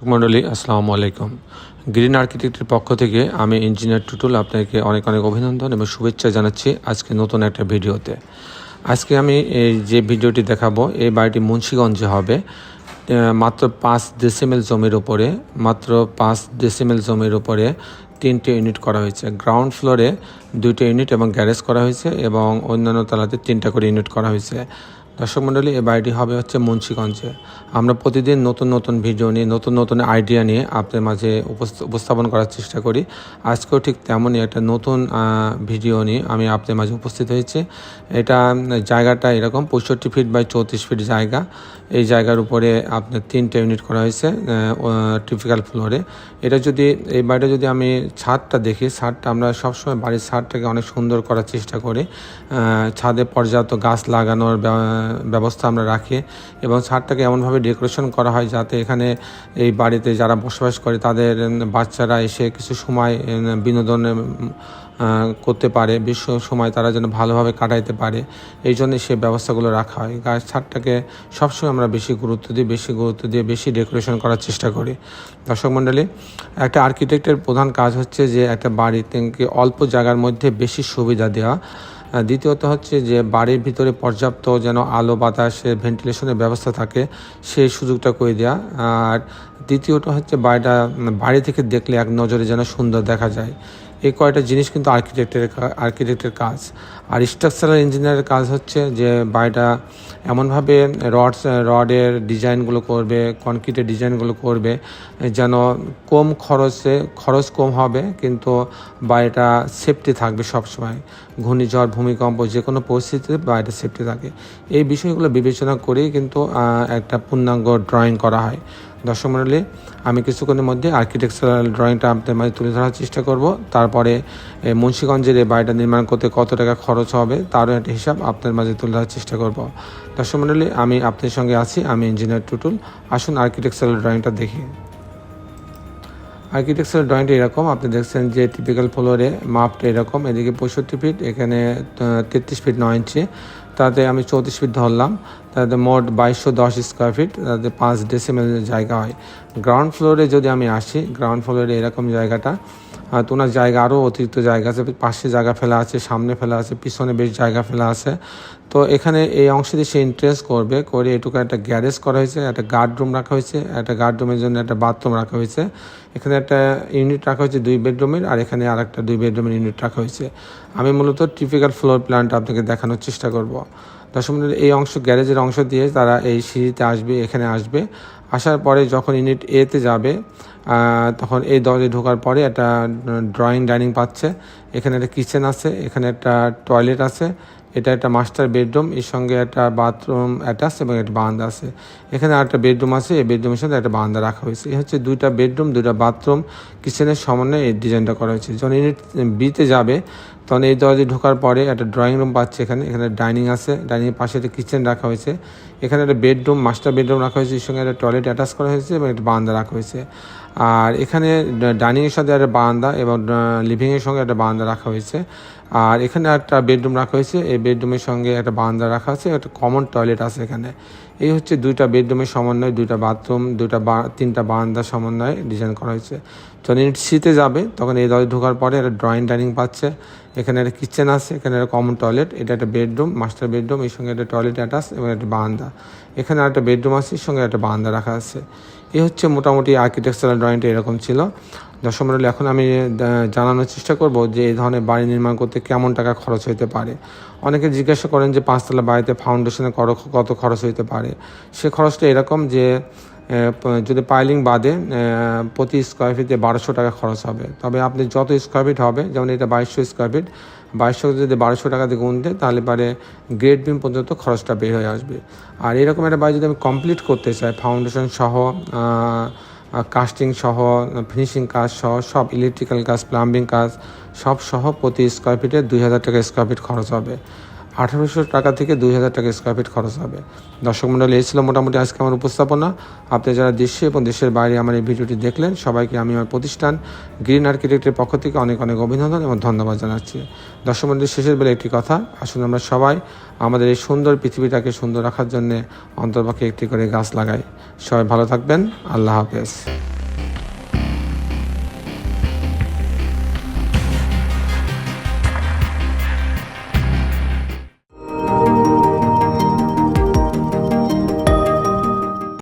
মণ্ডলী আসসালামু আলাইকুম। গ্রিন আর্কিটেক্টের পক্ষ থেকে আমি ইঞ্জিনিয়ার টুটুল আপনাকে অনেক অনেক অভিনন্দন এবং শুভেচ্ছা জানাচ্ছি আজকে নতুন একটা ভিডিওতে। আজকে আমি এই যে ভিডিওটি দেখাবো, এই বাড়িটি মুন্সীগঞ্জে হবে। মাত্র পাঁচ ডেসিমেল জমির উপরে, মাত্র পাঁচ ডেসিমেল জমির উপরে তিনটে ইউনিট করা হয়েছে। গ্রাউন্ড ফ্লোরে দুইটা ইউনিট এবং গ্যারেজ করা হয়েছে এবং অন্যান্য তালাতে তিনটা করে ইউনিট করা হয়েছে। দর্শক মণ্ডলী এই বাড়িটি হবে হচ্ছে মুন্সীগঞ্জে। আমরা প্রতিদিন নতুন নতুন ভিডিও নিয়ে, নতুন নতুন আইডিয়া নিয়ে আপনাদের মাঝে উপস্থাপন করার চেষ্টা করি। আজকেও ঠিক তেমনই একটা নতুন ভিডিও নিয়ে আমি আপনাদের মাঝে উপস্থিত হয়েছি। এটা, জায়গাটা এরকম পঁয়ষট্টি ফিট বাই চৌত্রিশ ফিট জায়গা। এই জায়গার উপরে আপনার তিনটে ইউনিট করা হয়েছে টিপিক্যাল ফ্লোরে এটা যদি, এই বাড়িটা যদি আমি ছাদটা দেখি, ছাদটা আমরা সবসময় বাড়ির ছাদটাকে অনেক সুন্দর করার চেষ্টা করি। ছাদে পর্যাপ্ত গাছ লাগানোর ব্যবস্থা আমরা রাখি এবং ছাদটাকে এমনভাবে ডেকোরেশন করা হয় যাতে এখানে এই বাড়িতে যারা বসবাস করে তাদের বাচ্চারা এসে কিছু সময় বিনোদনে করতে পারে বিশ্ব সময় তারা যেন ভালোভাবে কাটাইতে পারে। এই জন্য সে ব্যবস্থাগুলো রাখা হয়। গাছ, ছাদটাকে সবসময় আমরা বেশি গুরুত্ব দিই, বেশি গুরুত্ব দিয়ে বেশি ডেকোরেশন করার চেষ্টা করি। দর্শক মণ্ডলী, একটা আর্কিটেক্টের প্রধান কাজ হচ্ছে যে একটা বাড়িতে অল্প জায়গার মধ্যে বেশি সুবিধা দেওয়া। দ্বিতীয়ত হচ্ছে যে বাড়ির ভিতরে পর্যাপ্ত যেন আলো বাতাসের ভেন্টিলেশনের ব্যবস্থা থাকে, সেই সুযোগটা করে দেওয়া আর দ্বিতীয়ত হচ্ছে বাড়িটা বাড়ি থেকে দেখলে এক নজরে যেন সুন্দর দেখা যায়। এই কয়টা জিনিস কিন্তু আর্কিটেক্টের আর্কিটেক্টের কাজ। আর স্ট্রাকচারাল ইঞ্জিনিয়ারের কাজ হচ্ছে যে বাড়িটা এমনভাবে রডস রডের ডিজাইনগুলো করবে কনক্রিটের ডিজাইনগুলো করবে, যেন কম খরচে, খরচ কম হবে, কিন্তু বাড়িটা সেফটি থাকবে সবসময়। ঘূর্ণিঝড়, ভূমিকম্প যে কোনো পরিস্থিতিতে বাড়িটা সেফটি থাকে। এই বিষয়গুলো বিবেচনা করেই কিন্তু একটা পূর্ণাঙ্গ ড্রয়িং করা হয়। দর্শক মণ্ডলী আমি কিছুক্ষণের মধ্যে আর্কিটেকচারাল ড্রয়িংটা আপনাদের মাঝে তুলে ধরার চেষ্টা করব। তারপরে মুন্সীগঞ্জের এই বাড়িটা নির্মাণ করতে কত টাকা খরচ হবে, তারও একটা হিসাব আপনার মাঝে তুলে ধরার চেষ্টা করব। দর্শক মণ্ডলী আমি আপনার সঙ্গে আছি, আমি ইঞ্জিনিয়ার টুটুল। আসুন আর্কিটেকচারাল ড্রয়িংটা দেখি। আর্কিটেকচার ড্রয়িংটা এরকম, আপনি দেখছেন যে টিপিক্যাল ফ্লোরে মাপটা এরকম, এদিকে পঁয়ষট্টি ফিট এখানে তেত্রিশ ফিট নয় ইঞ্চি তাতে আমি চৌত্রিশ ফিট ধরলাম। তাতে মোট বাইশশো দশ স্কোয়ার ফিট তাতে পাঁচ ডেসিমেল জায়গা হয়। গ্রাউন্ড ফ্লোরে যদি আমি আসি গ্রাউন্ড ফ্লোরে এরকম জায়গাটা তো ওনার জায়গা আরও অতিরিক্ত জায়গা আছে, পাশে জায়গা ফেলা আছে, সামনে ফেলা আছে, পিছনে বেশ জায়গা ফেলা আছে। তো এখানে এই অংশে দিয়ে সে ইন্টারেস্ট করবে, করে এটুকু একটা গ্যারেজ করা হয়েছে, একটা গার্ড রুম রাখা হয়েছে, একটা গার্ড রুমের জন্য একটা বাথরুম রাখা হয়েছে। এখানে একটা ইউনিট রাখা হয়েছে দুই বেডরুমের আর এখানে আর একটা দুই বেডরুমের ইউনিট রাখা হয়েছে। আমি মূলত টিপিক্যাল ফ্লোর প্ল্যানটা আপনাকে দেখানোর চেষ্টা করব। দর্শক এই অংশ, গ্যারেজের অংশ দিয়ে তারা এই সিঁড়িতে আসবে, এখানে আসবে। আসার পরে যখন ইউনিট এতে যাবে তখন এই দরজায় ঢোকার পরে একটা ড্রয়িং ডাইনিং পাচ্ছে। এখানে একটা কিচেন আছে, এখানে একটা টয়লেট আছে এটা একটা মাস্টার বেডরুম এর সঙ্গে একটা বাথরুম অ্যাটাচ এবং একটা বারান্দা আছে। এখানে একটা বেডরুম আছে, এই বেডরুমের সাথে একটা বারান্দা রাখা হয়েছে। এই হচ্ছে দুইটা বেডরুম দুইটা বাথরুম কিচেনের সমন্বয়ে এই ডিজাইনটা করা হয়েছে। যখন ইউনিট বিতে যাবে, তখন এই দরজায় ঢোকার পরে একটা ড্রয়িং রুম পাচ্ছে এখানে। এখানে ডাইনিং আছে ডাইনিংয়ের পাশে একটা কিচেন রাখা হয়েছে। এখানে একটা বেডরুম মাস্টার বেডরুম রাখা হয়েছে। এর সঙ্গে একটা টয়লেট অ্যাটাচ করা হয়েছে এবং একটা বারান্দা রাখা হয়েছে। আর এখানে ডাইনিংয়ের সাথে একটা বারান্দা এবং লিভিংয়ের সঙ্গে একটা বারান্দা রাখা হয়েছে। আর এখানে একটা বেডরুম রাখা হয়েছে। এই বেডরুমের সঙ্গে একটা বারান্দা রাখা আছে। একটা কমন টয়লেট আছে এখানে। এই হচ্ছে দুইটা বেডরুমের সমন্বয়ে, দুইটা বাথরুম, দুইটা বা, তিনটা বারান্দা সমন্বয়ে ডিজাইন করা হয়েছে। যখন ইউনিট সিতে যাবে, তখন এই দরজা ঢোকার পরে একটা ড্রয়িং ডাইনিং পাচ্ছে। এখানে একটা কিচেন আছে, এখানে একটা কমন টয়লেট এটা একটা বেডরুম মাস্টার বেডরুম এর সঙ্গে একটা টয়লেট অ্যাটাচ এবং একটা বারান্দা। এখানে একটা বেডরুম আছে, এর সঙ্গে একটা বারান্দা রাখা আছে। এই হচ্ছে মোটামুটি আর্কিটেকচারাল ড্রয়িংটা এরকম ছিল। দর্শক এখন আমি জানানোর চেষ্টা করব যে এই ধরনের বাড়ি নির্মাণ করতে কেমন টাকা খরচ হতে পারে। অনেকে জিজ্ঞাসা করেন যে পাঁচতলা বাড়িতে ফাউন্ডেশনে কত খরচ হতে পারে। সে খরচটা এরকম যে যদি পাইলিং বাদে প্রতি স্কোয়ার ফিটে বারোশো টাকা খরচ হবে। তবে আপনি যত স্কোয়ার ফিট হবে, যেমন এটা বাইশশো স্কোয়ার ফিট বাইশশো যদি বারোশো টাকা দিয়ে গুনতে তাহলে পারে গ্রেড বিম পর্যন্ত খরচটা বের হয়ে আসবে। আর এরকম একটা বাড়ি যদি আমি কমপ্লিট করতে চাই ফাউন্ডেশন সহ কাস্টিং সহ ফিনিশিং কাজ সহ, সব ইলেকট্রিক্যাল কাজ প্লাম্বিং কাজ সব সহ প্রতি স্কোয়ার ফিটে দুই হাজার টাকা স্কোয়ার ফিট খরচ হবে। আঠারোশো টাকা থেকে দুই হাজার টাকা স্কোয়ার ফিট খরচ হবে। দর্শক মণ্ডলী এই ছিল মোটামুটি আজকে আমার উপস্থাপনা। আপনি যারা দেশে এবং দেশের বাইরে আমার এই ভিডিওটি দেখলেন, সবাইকে আমি আমার প্রতিষ্ঠান গ্রিন আর্কিটেক্টের পক্ষ থেকে অনেক অনেক অভিনন্দন এবং ধন্যবাদ জানাচ্ছি। দর্শক মণ্ডলী শেষের বেলা একটি কথা, আসুন আমরা সবাই আমাদের এই সুন্দর পৃথিবীটাকে সুন্দর রাখার জন্য অন্তর্পক্ষে একটি করে গাছ লাগাই। সবাই ভালো থাকবেন, আল্লাহ হাফেজ।